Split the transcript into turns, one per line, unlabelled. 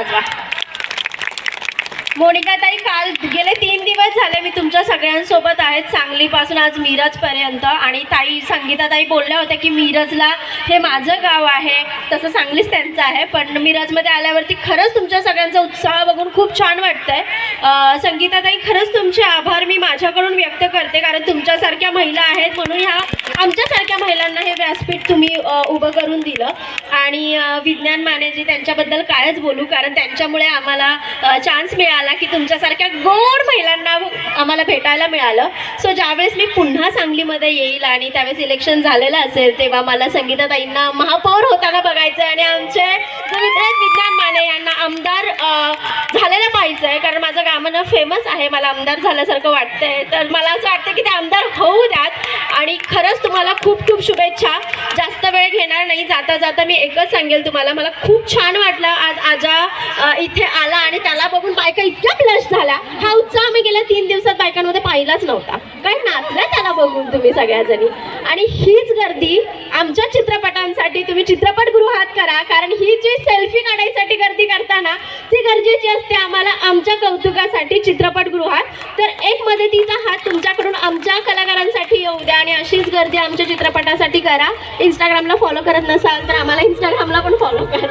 वाजवा. मोनिका ताई काल गेले तीन दिवस झाले मी तुमच्या सगळ्यांसोबत आहेत सांगलीपासून आज मिरजपर्यंत आणि ताई संगीताताई बोलल्या होत्या की मिरजला हे माझं गाव आहे. तसं सांगलीच त्यांचं आहे पण मिरजमध्ये आल्यावरती खरंच तुमच्या सगळ्यांचा उत्साह बघून खूप छान वाटतंय. संगीताताई खरंच तुमचे आभार मी माझ्याकडून व्यक्त करते कारण तुमच्यासारख्या महिला आहेत म्हणून ह्या आमच्यासारख्या महिलांना हे व्यासपीठ तुम्ही उभं करून दिलं. आणि विज्ञान मानेजी त्यांच्याबद्दल कायच बोलू कारण त्यांच्यामुळे आम्हाला चान्स मिळाला की तुमच्यासारख्या गोड महिलांना आम्हाला भेटायला मिळालं. सो ज्यावेळेस मी पुन्हा सांगलीमध्ये येईल आणि त्यावेळेस इलेक्शन झालेलं असेल तेव्हा मला संगीताताईंना महापौर होताना बघायचं आहे आणि आमचे विज्ञान माने यांना आमदार अं, करायचं आहे कारण माझं गावानं फेमस आहे. मला आमदार झाल्यासारखं वाटतंय. तर मला असं वाटतं की ते आमदार होऊ द्यात. आणि खरंच तुम्हाला खूप खूप शुभेच्छा. जास्त वेळ घेणार नाही. जाता जाता मी एकच सांगेल तुम्हाला. मला खूप छान वाटलं. आज आजा इथे आला आणि त्याला बघून बायका इतक्या फ्लश झाल्या. हा उत्साह मी गेल्या तीन दिवसात बायकांमध्ये पाहिलाच नव्हता. काय नाचल्या बघून तुम्ही सगळ्याजणी. आणि हीच गर्दी आमच्या चित्रपटांसाठी तुम्ही चित्रपटगृहात करा कारण ही जी सेल्फी काढायसाठी गर्दी करताना ती गरजेची असते आम्हाला आमच्या कौतुकासाठी चित्रपटगृहात. तर एक मदतीचा हात तुमच्याकडून आमच्या कलाकारांसाठी येऊ द्या आणि अशीच गर्दी आमच्या चित्रपटासाठी करा. इंस्टाग्रामला फॉलो करत नसाल तर आम्हाला इंस्टाग्रामला पण फॉलो करा.